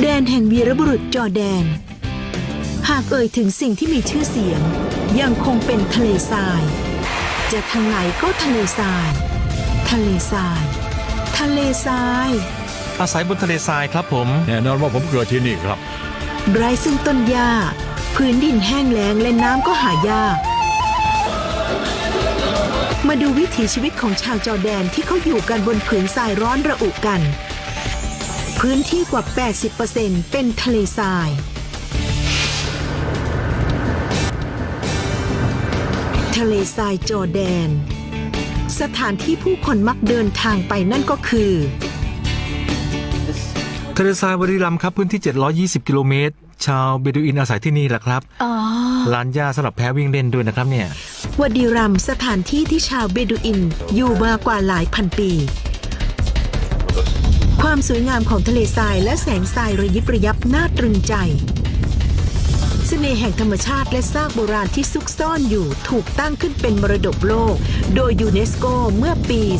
แดนแห่งวีรบุรุษจอร์แดน หากเอ่ยถึงสิ่งที่มีชื่อเสียง ยังคงเป็นทะเลทราย จะทางไหนก็ทะเลทราย ทะเลทราย ทะเลทราย อาศัยบนทะเลทรายครับผม แน่นอนว่าผมเกิดที่นี่ครับ ไร้ซึ่งต้นหญ้า พื้นดินแห้งแล้งและน้ำก็หายาก มาดูวิถีชีวิตของชาวจอร์แดนที่เขาอยู่กันบนผืนทรายร้อนระอุกัน พื้นที่กว่า 80%เป็นทะเลทราย ทะเลทรายจอร์แดน สถานที่ผู้คนมักเดินทางไปนั่นก็คือทะเลทรายวริลัมย์ครับพื้นที่ 720 กิโลเมตร ชาวเบดูอินอาศัยที่นี่แหละครับอ๋อลานหญ้าสำหรับแพ้วิ่งเล่นด้วยนะครับเนี่ยวดีรัมสถานที่ที่ชาวเบดูอินอยู่มากว่าหลายพันปี ความสวยงามของทะเลทรายและแสงทรายระยิบระยับน่าตรึงใจเสน่ห์แห่งธรรมชาติและซากโบราณที่ซุกซ่อนอยู่ถูกตั้งขึ้นเป็นมรดกโลก โดยยูเนสโกเมื่อปี 2011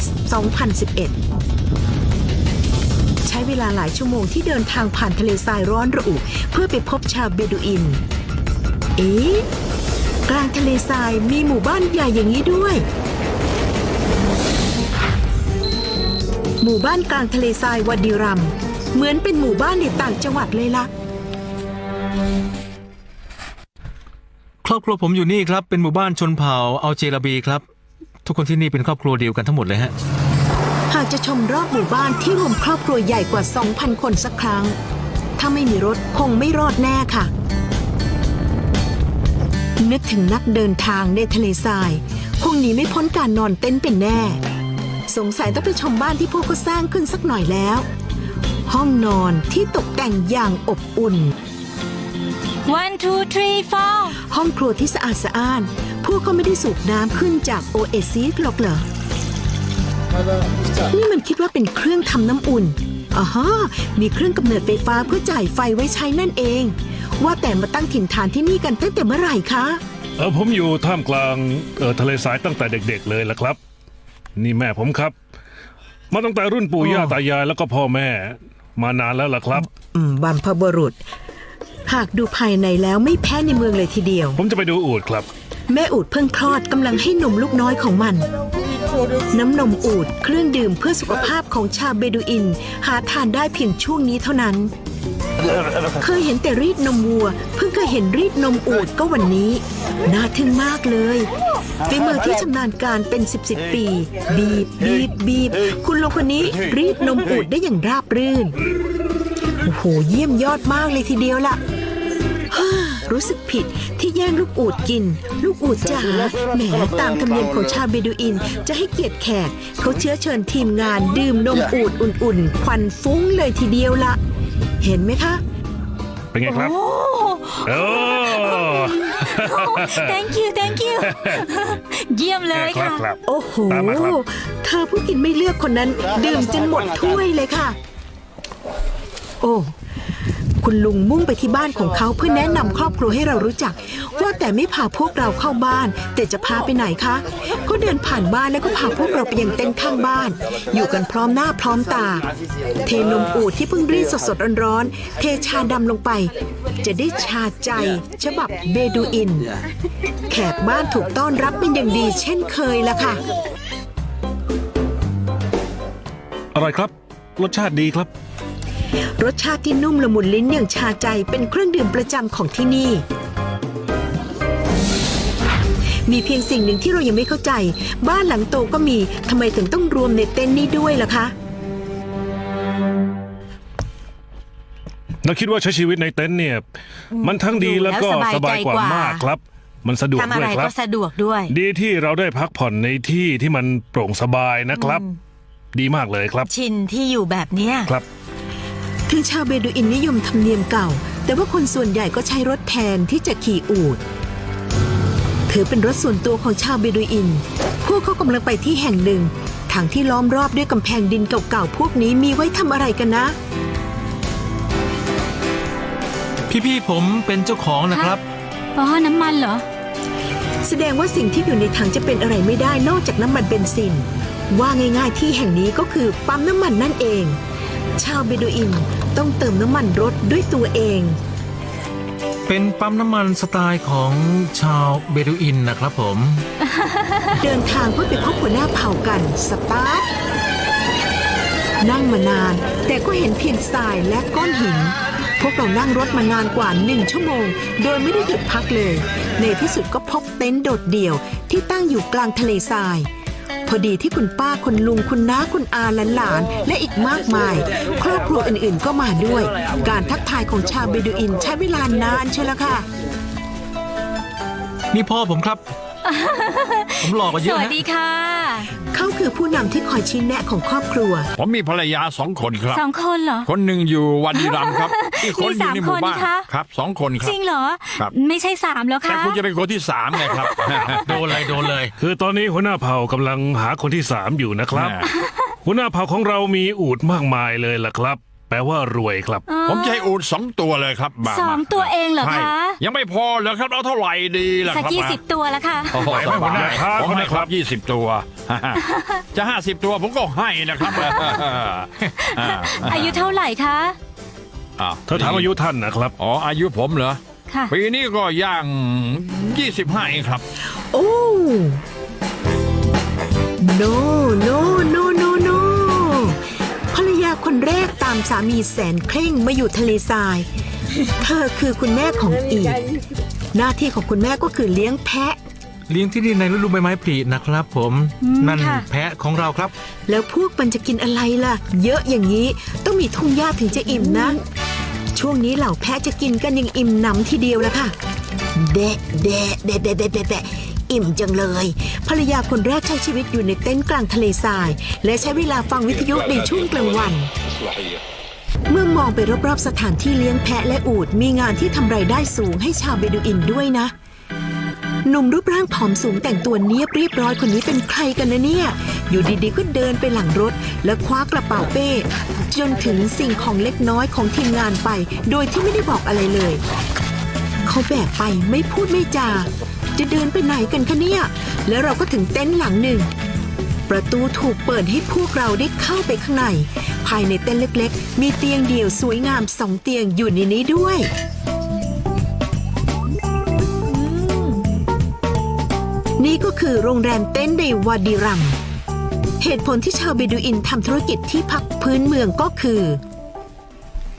ใช้เวลาหลายชั่วโมงที่เดินทางผ่านทะเลทรายร้อนระอุเพื่อไปพบชาวเบดูอิน เอ๊ะ กลางทะเลทรายมีหมู่บ้านใหญ่อย่างนี้ด้วย หมู่บ้านกลางทะเลทรายวาดีรัม เหมือนเป็นหมู่บ้านในต่างจังหวัดเลยล่ะ ครอบครัวผมอยู่นี่ครับ เป็นหมู่บ้านชนเผ่าอัลเจราบีครับ ทุกคนที่นี่เป็นครอบครัวเดียวกันทั้งหมดเลยฮะ หากจะชมรอบหมู่บ้านที่รวมครอบครัวใหญ่กว่า 2,000 คนสักครั้ง ถ้าไม่มีรถคงไม่รอดแน่ค่ะ นึกถึงนักเดินทางในทะเลทราย คงหนีไม่พ้นการนอนเต็นท์เป็นแน่ สงสัยต้องไปชมบ้านที่พวกเขาสร้างขึ้นสักหน่อยแล้ว ห้องนอนที่ตกแต่งอย่างอบอุ่น one two three four ห้องครัวที่สะอาดสะอ้าน พวกเขาไม่ได้สูบน้ำขึ้นจากโอเอซิสหรอกเหรอ นี่มันคิดว่าเป็นเครื่องทำน้ำอุ่นอ๋อฮะมีเครื่องกำเนิดไฟฟ้าเพื่อจ่ายไฟไว้ใช้นั่นเอง ว่าแต่มาตั้งถิ่นฐานที่นี่กันตั้งแต่เมื่อไหร่คะ เออผมอยู่ท่ามกลางเออทะเลทรายตั้งแต่เด็ก ๆ เลยละครับ นี่แม่ผมครับ มาตั้งแต่รุ่นปู่ย่าตายายแล้วก็พ่อแม่ มานานแล้วล่ะครับ อืมบัมพบุรุษ หากดูภายในแล้วไม่แพ้ในเมืองเลยทีเดียว ผมจะไปดูอูดครับ แม่อูดเพิ่งคลอดกำลังให้นมลูกน้อยของมัน น้ำนมอูดเครื่องดื่มเพื่อสุขภาพของชาวเบดูอิน หาทานได้เพียงช่วงนี้เท่านั้น เคยเห็นแต่รีดนมวัว เพิ่งเคยเห็นรีดนมอูดก็วันนี้ น่าทึ่งมากเลย ฝีมือที่ชำนาญการเป็น 10บสปี บีบบีบบีบ คุณลุงคนนี้รีดนมอูดได้อย่างราบรื่น โอ้โห เยี่ยมยอดมากเลยทีเดียวล่ะรู้สึกผิดที่แย่งลูกอูดกิน ลูกอูดจ๋าแหมตามธรรมเนียมของชาวเบดูอิน จะให้เกียรติแขก เขาเชื้อเชิญทีมงานดื่มนมอูดอุ่นๆ ควันฟุ้งเลยทีเดียวละ เห็นไหมคะ เป็นไงครับโอ้โอ้ thank you thank you เยี่ยมเลยครับค่ะ ครับ โอ้โห ตามมาครับ เธอผู้กินไม่เลือกคนนั้น ดื่มจนหมดถ้วยเลยค่ะ โอ้ คุณลุงมุ่งไปที่บ้านของเขาเพื่อแนะนำครอบครัวให้เรารู้จัก ว่าแต่ไม่พาพวกเราเข้าบ้าน แต่จะพาไปไหนคะก็เดินผ่านบ้านแล้วก็พาพวกเราไปยังเต็นท์ข้างบ้าน อยู่กันพร้อมหน้าพร้อมตา เทนมอูดที่เพิ่งรีดสดๆร้อนๆเทชาดำลงไป จะได้ชาใจฉบับเบดูอิน แขกบ้านถูกต้อนรับเป็นอย่างดี เช่นเคยละค่ะ อร่อยครับ รสชาติดีครับ รสชาติที่นุ่มละมุนลิ้นอย่างชาใจเป็นเครื่องดื่มประจำของที่นี่ มีเพียงสิ่งหนึ่งที่เรายังไม่เข้าใจ บ้านหลังโตก็มีทำไมถึงต้องรวมในเต็นท์นี้ด้วยล่ะคะ เราคิดว่าใช้ชีวิตในเต็นท์เนี่ย มันทั้งดีแล้วก็ดูแล้วสสบาบายยกว่าใจกว่ามากครับ มันสะดวกทำอะด้วไรยครัก็บ สะดวกด้วย ดีที่เราได้พักผ่อนในที่ที่มันโปร่งสบายนะครับ ดีมากเลยครับ ชินที่อยู่แบบเนี้ย ครับ ถึงชาวเบดูอินนิยมธรรมเนียมเก่า แต่ว่าคนส่วนใหญ่ก็ใช้รถแทนที่จะขี่อูฐถือเป็นรถส่วนตัวของชาวเบดูอิน พวกเขากำลังไปที่แห่งหนึ่ง ทางที่ล้อมรอบด้วยกำแพงดินเก่าๆพวกนี้มีไว้ทำอะไรกันนะ พี่ๆผมเป็นเจ้าของนะครับ อ๋อ น้ำมันเหรอ แสดงว่าสิ่งที่อยู่ในถังจะเป็นอะไรไม่ได้นอกจากน้ำมันเบนซิน ว่าง่ายๆที่แห่งนี้ก็คือปั๊มน้ำมันนั่นเอง ชาวเบดูอินต้องเติมน้ำมันรถด้วยตัวเอง เป็นปั๊มน้ำมันสไตล์ของชาวเบดูอินนะครับผม เดินทางเพื่อไปพบหัวหน้าเผ่ากันสตาร์ทนั่งมานาน แต่ก็เห็นเพียงทรายและก้อนหิน พวกเรานั่งรถมานานกว่าหนึ่งชั่วโมง โดยไม่ได้หยุดพักเลย ในที่สุดก็พบเต็นท์โดดเดี่ยวที่ตั้งอยู่กลางทะเลทราย พอดีที่คุณป้าคุณลุงคุณน้าคุณอาหลานๆและอีกมากมาย ครอบครัวอื่นๆก็มาด้วย การทักทายของชาวเบดูอินใช้เวลานานเชียวละค่ะ นี่พ่อผมครับ ผมหลอกกว่าเยสอะวัสนะดีค่ะเขาคือผู้นำที่คอยชี้แนะของครอบครัว ผมมีภรรยาสองคนครับ สองคนเหรอ คนหนึ่งอยู่วันดีรัมย์ครับ อีกคนอยู่ในหมู่บ้านมีสามคนนี่คะ ครับสองคนครัจบ ริงเหรอ ครับ ไม่ใช่สามแล้วแต่คะคุณจะเป็นคนที่สามไงครับ โดนเลยโดนเลย คือตอนนี้หัวหน้าเผ่ากำลังหาคนที่สามอยู่นะครับแหม่หัวหน้าเผ่าของเรามีอูดมากมายเลยล่ะครับ แปลว่ารวยครับ ผมจะให้อูดสองตัวเลยครับมาสองมาตัวเองเหรอใช่คะ ยังไม่พอเหรอครับเอาเท่าไหร่ดีล่ะคสักรับยี่สิบตัวแล้วค่ะโอ้โหไหวไหมสบายหัวหน้าครับผมให้ครับหัวหน้าครับยี่สิบตัว จะห้าสิบตัวผมก็ให้นะครับอ่าอายุเท่าไหร่คะอ้าวเธอถามอายุท่านนะครับ อ๋ออายุผมเหรอค่ะปีนี้ก็ย่างยี่สิบห้าเองครับ โอ้ no no no no no ภรรยาคนแรกตามสามีแสนเคร่งมาอยู่ทะเลทราย เธอคือคุณแม่ของอีก หน้าที่ของคุณแม่ก็คือเลี้ยงแพะ เลี้ยงที่นี่ในฤดูใบไม้ผลินะครับผมอืมนั่นค่ะแพะของเราครับ แล้วพวกมันจะกินอะไรล่ะ เยอะอย่างนี้ต้องมีทุ่งหญ้าถึงจะอิ่มนะ ช่วงนี้เหล่าแพะจะกินกันอยังอิ่มหนำทีเดียวแล้วค่ะ แดะแดะแดะแดะแดะแดะแดะ อิ่มจังเลย ภรรยาคนแรกใช้ชีวิตอยู่ในเต็นท์กลางทะเลทราย และใช้เวลาฟังวิทยุในช่วงกลางวัน เมื่อมองไปรอบๆสถานที่เลี้ยงแพะและอูฐมีงานที่ทำไรายได้สูงให้ชาวเบดูอินด้วยนะหนุ่มรูปร่างผอมสูงแต่งตัวเนียบเรียบร้อยคนนี้เป็นใครกันนะเนี่ย อยู่ดีๆก็เดินไปหลังรถ แล้วคว้ากระเป๋าเป้ จนถึงสิ่งของเล็กน้อยของทีมงานไป โดยที่ไม่ได้บอกอะไรเลย เขาแบกไปไม่พูดไม่จา จะเดินไปไหนกันคะเนี่ย แล้วเราก็ถึงเต็นท์หลังหนึ่ง ประตูถูกเปิดให้พวกเราได้เข้าไปข้างใน ภายในเต็นท์เล็กๆ มีเตียงเดี่ยวสวยงามสองเตียงอยู่ในนี้ด้วยนี่ก็คือโรงแรมเต็นท์ในวาดีรัม เหตุผลที่ชาวเบดูอินทำธุรกิจที่พักพื้นเมืองก็คือ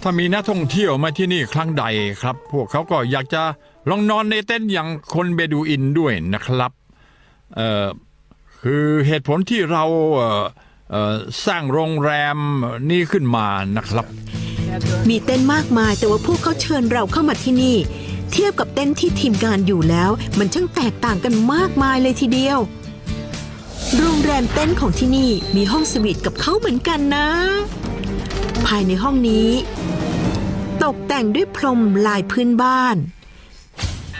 ถ้ามีนักท่องเที่ยวมาที่นี่ครั้งใดครับ พวกเขาก็อยากจะ ลองนอนในเต็นท์อย่างคนเบดูอินด้วยนะครับคือเหตุผลที่เราสร้างโรงแรมนี้ขึ้นมานะครับ มีเต็นมากมายแต่ว่าพวกเขาเชิญเราเข้ามาที่นี่ เทียบกับเต็นที่ทีมงานอยู่แล้ว มันช่างแตกต่างกันมากมายเลยทีเดียว โรงแรมเต็นของที่นี่มีห้องสวีทกับเขาเหมือนกันนะ ภายในห้องนี้ ตกแต่งด้วยพรมลายพื้นบ้าน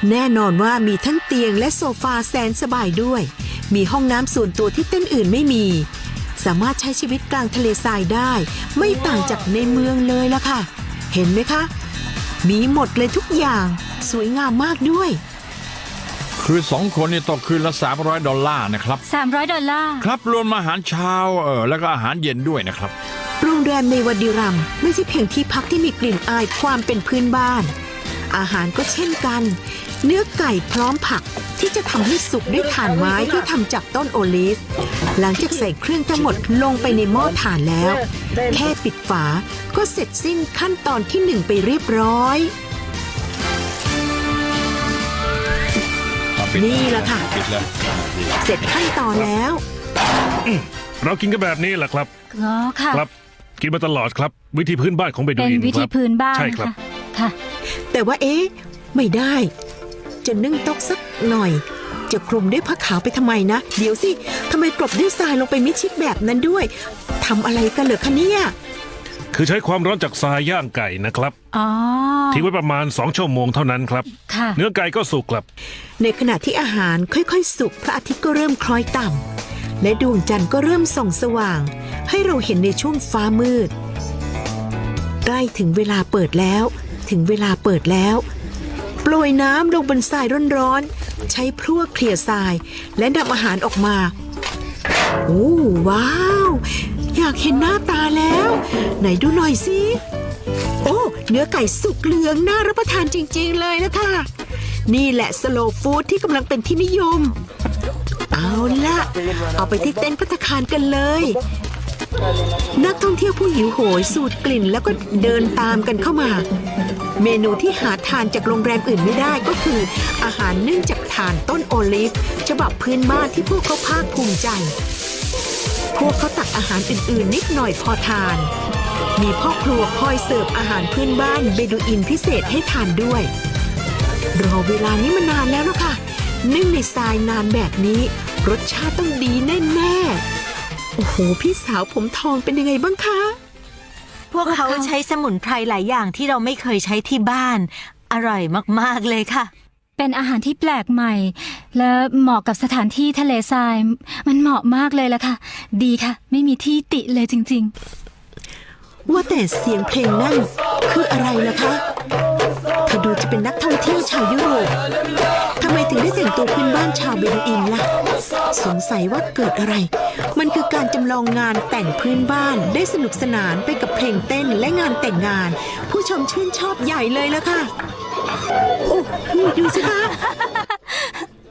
แน่นอนว่ามีทั้งเตียงและโซฟาแสนสบายด้วย มีห้องน้ำส่วนตัวที่เต้นท์อื่นไม่มี สามารถใช้ชีวิตกลางทะเลทรายได้ ไม่ต่างจากในเมืองเลยละค่ะ เห็นไหมคะ มีหมดเลยทุกอย่าง สวยงามมากด้วย คือสองคนนี่ตกคืนละ 300 ดอลลาร์นะครับ 300 ดอลลาร์ ครับรวมอาหารเช้าเออแล้วก็อาหารเย็นด้วยนะครับ โรงแรมในวัดดิรัมไม่ใช่เพียงที่พักที่มีกลิ่นอายความเป็นพื้นบ้าน อาหารก็เช่นกัน เนื้อไก่พร้อมผักที่จะทำให้สุกด้วยถ่านไม้ที่ทำจากต้นโอลิฟ หลังจากใส่เครื่องทั้งหมดลงไปในหม้อถ่านแล้ว แค่ปิดฝาก็เสร็จสิ้นขั้นตอนที่หนึ่งไปเรียบร้อย นี่แหละค่ะ ปิดเลยเสร็จขั้นตอนแล้ว เรากินกันแบบนี้แหละครับ อ๋อค่ะ ครับ กินมาตลอดครับ วิธีพื้นบ้านของเบดูเป็นอินวิคธีรับ พื้นบ้านใช่ครับ ค่ะค่ะแต่ว่าเอ๊ะ ไม่ได้ จะนึ่งตกสักหน่อย จะคลุมด้วยผ้าขาวไปทำไมนะ เดี๋ยวสิทำไมกลบด้วยทรายลงไปมิดชิดแบบนั้นด้วยทำอะไรกันเหรอคะเนี่ยคือใช้ความร้อนจากทรายย่างไก่นะครับอ๋อทิ้งไว้ประมาณ 2 ชั่วโมงเท่านั้นครับ ค่ะเนื้อไก่ก็สุกครับ ในขณะที่อาหารค่อยๆ สุกพระอาทิตย์ก็เริ่มคล้อยต่ำและดวงจันทร์ก็เริ่มส่องสว่าง ให้เราเห็นในช่วงฟ้ามืด ใกล้ถึงเวลาเปิดแล้ว ถึงเวลาเปิดแล้ว โปรยน้ำลงบนทรายร้อนๆ ใช้พลั่วเคลียร์ทราย และนำอาหารออกมา โอ้ว้าว อยากเห็นหน้าตาแล้ว ไหนดูหน่อยสิ โอ้ เนื้อไก่สุกเหลืองน่ารับประทานจริงๆเลยนะคะ นี่แหละสโลฟู้ดที่กำลังเป็นที่นิยม เอาละเอาไปที่เต็นท์พัตคารกันเลย นักท่องเที่ยวผู้หิวโหยสูดกลิ่นแล้วก็เดินตามกันเข้ามา เมนูที่หาทานจากโรงแรมอื่นไม่ได้ก็คือ อาหารนึ่งจากถ่านต้นโอลิฟ ฉบับพื้นบ้านที่พวกเขาภาคภูมิใจ พวกเขาตักอาหารอื่นๆ นิดหน่อยพอทาน มีพ่อครัวคอยเสิร์ฟอาหารพื้นบ้านเบดูอินพิเศษให้ทานด้วย รอเวลานี้มานานแล้วล่ะค่ะนึ่งในทรายนานแบบนี้ รสชาติต้องดีแน่ๆ โอ้โห พี่สาวผมทองเป็นยังไงบ้างคะ พวกเขาใช้สมุนไพรหลายอย่างที่เราไม่เคยใช้ที่บ้าน อร่อยมากๆเลยค่ะ เป็นอาหารที่แปลกใหม่ และเหมาะกับสถานที่ทะเลทราย มันเหมาะมากเลยละค่ะ ดีค่ะ ไม่มีที่ติเลยจริงว่าแต่เสียงเพลงนั่นคืออะไรล่ะคะเธอ ดูจะเป็นนักท่องเที่ยวชาวยุโรปทำไมถึงได้แต่งตัวพื้นบ้านชาวเบดูอินล่ะ สงสัยว่าเกิดอะไร มันคือการจำลองงานแต่งพื้นบ้านได้สนุกสนานไปกับเพลงเต้นและงานแต่งงาน ผู้ชมชื่นชอบใหญ่เลยละค่ะ โอ้ดูสิคะ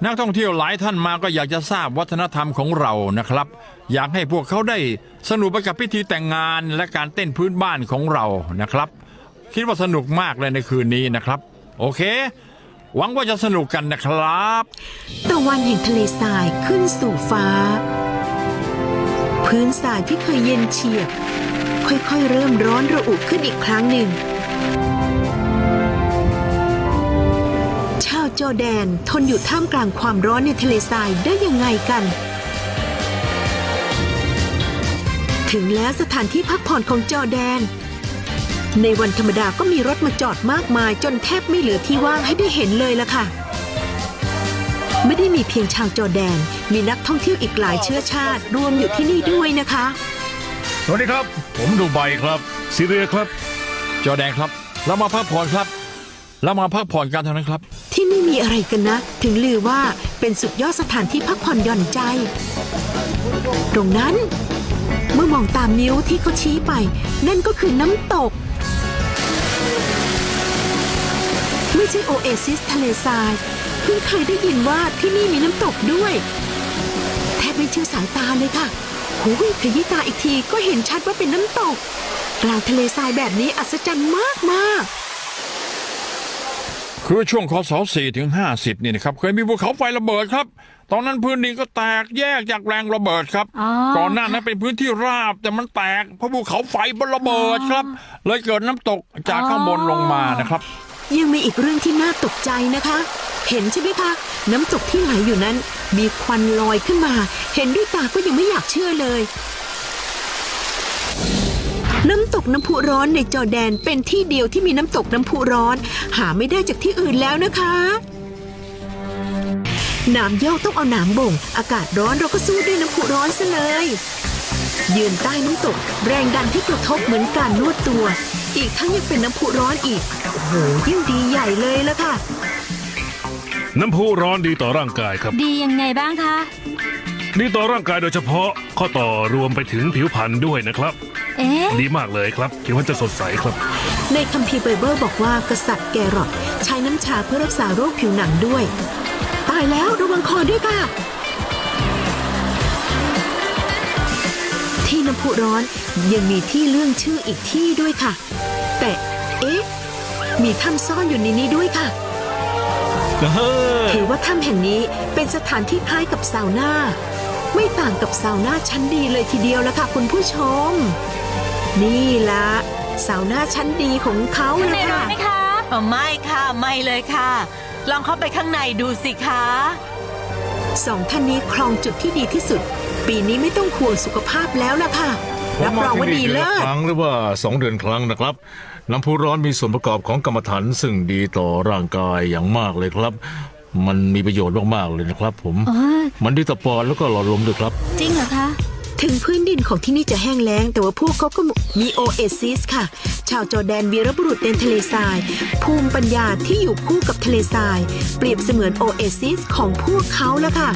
นักท่องเที่ยวหลายท่านมาก็อยากจะทราบวัฒนธรรมของเรานะครับ อยากให้พวกเขาได้สนุกไปกับพิธีแต่งงานและการเต้นพื้นบ้านของเรานะครับ คิดว่าสนุกมากเลยในคืนนี้นะครับ โอเค หวังว่าจะสนุกกันนะครับตะวันแห่งทะเลทรายขึ้นสู่ฟ้า พื้นทรายที่เคยเย็นเฉียบ ค่อยๆ เริ่มร้อนระอุขึ้นอีกครั้งหนึ่ง ชาวจอแดนทนอยู่ท่ามกลางความร้อนในทะเลทรายได้ยังไงกันถึงแล้วสถานที่พักผ่อนของจอแดน ในวันธรรมดาก็มีรถมาจอดมากมาย จนแทบไม่เหลือที่ว่างให้ได้เห็นเลยล่ะค่ะ ไม่ได้มีเพียงชาวจอร์แดน มีนักท่องเที่ยวอีกหลายเชื้อชาติ รวมอยู่ที่นี่ด้วยนะคะ สวัสดีครับ ผมดูไบครับซีเรียครับ จอแดงครับ เรามาพักผ่อนครับ เรามาพักผ่อนกันเท่านั้นครับ ที่นี่มีอะไรกันนะ ถึงลือว่าเป็นสุดยอดสถานที่พักผ่อนหย่อนใจ ตรงนั้น เมื่อมองตามนิ้วที่เขาชี้ไป นั่นก็คือน้ำตก ไม่ใช่โอเอซิสทะเลทราย เพิ่งเคยได้ยินว่าที่นี่มีน้ำตกด้วย แทบไม่เชื่อสายตาเลยค่ะหูยขยี้ตาอีกทีก็เห็นชัดว่าเป็นน้ำตก กลางทะเลทรายแบบนี้อัศจรรย์มากมากๆคือช่วงคศ4ถึง 50 นี่นะครับ เคยมีภูเขาไฟระเบิดครับ ตอนนั้นพื้นดินก็แตกแยกจากแรงระเบิดครับอ๋อก่อนหน้านั้นเป็นพื้นที่ราบแต่มันแตกเพราะภูเขาไฟมันระเบิดครับ เลยเกิดน้ำตกจากข้างบนลงมานะครับ ยังมีอีกเรื่องที่น่าตกใจนะคะ เห็นใช่ไหมคะ น้ำตกที่ไหลอยู่นั้น มีควันลอยขึ้นมา เห็นด้วยตาก็ยังไม่อยากเชื่อเลย น้ำตกน้ำพุร้อนในจอแดนเป็นที่เดียวที่มีน้ำตกน้ำพุร้อน หาไม่ได้จากที่อื่นแล้วนะคะหน้ำโยกต้องเอาหน้ำบ่ง อากาศร้อนเราก็สู้ด้วยน้ำพุร้อนซะเลย ยืนใต้น้ำตก แรงดันที่กระทบเหมือนการนวดตัว อีกทั้งยังเป็นน้ำพุร้อนอีก โอ้โหยิ่งดีใหญ่เลยละค่ะ น้ำพุร้อนดีต่อร่างกายครับๆดียังไงบ้างคะ ดีต่อร่างกายโดยเฉพาะ ข้อต่อรวมไปถึงผิวพรรณด้วยนะครับ เอ๊ะ ดีมากเลยครับผิวพรรณจะสดใสครับ ในคัมภีร์ไบเบิลบอกว่ากษัตริย์แกรอทใช้น้ำชาเพื่อรักษาโรคผิวหนังด้วย ตายแล้วระวังคอด้วยค่ะ น้ำพุร้อน ยังมีที่เรื่องชื่ออีกที่ด้วยค่ะ แต่เอ๊ะ มีถ้ำซ่อนอยู่ในนี้ด้วยค่ะถือว่าถ้ำแห่งนี้เป็นสถานที่คล้ายกับซาวน่า ไม่ต่างกับซาวน่าชั้นดีเลยทีเดียวละค่ะคุณผู้ชม นี่ละซาวน่าชั้นดีของเขาข้างนะในร้อคะนไหมคะอ๋อไม่ค่ะไม่เลยค่ะ ลองเข้าไปข้างในดูสิคะสองท่านนี้ครองจุดที่ดีที่สุด ปีนี้ไม่ต้องห่วงสุขภาพแล้วละค่ะ รับรองว่าดีเลิคศรั้งหรือว่าสองเดือนครั้งนะครับ น้ำพุร้อนมีส่วนประกอบของกรรมฐานซึ่งดีต่อร่างกายอย่างมากเลยครับ มันมีประโยชน์มากๆเลยนะครับ ผมอ๋อมันดีต่อปอดแล้วก็หลอดลมด้วยครับ จริงเหรอคะถึงพื้นดินของที่นี่จะแห้งแล้ง แต่ว่าพวกเขาก็มีโอเอซิสค่ะ ชาวจอร์แดนวีรบุรุษในทะเลทราย ภูมิปัญญาที่อยู่คู่กับทะเลทราย เปรียบเสมือนโอเอซิสของพวกเขาแล้วค่ะ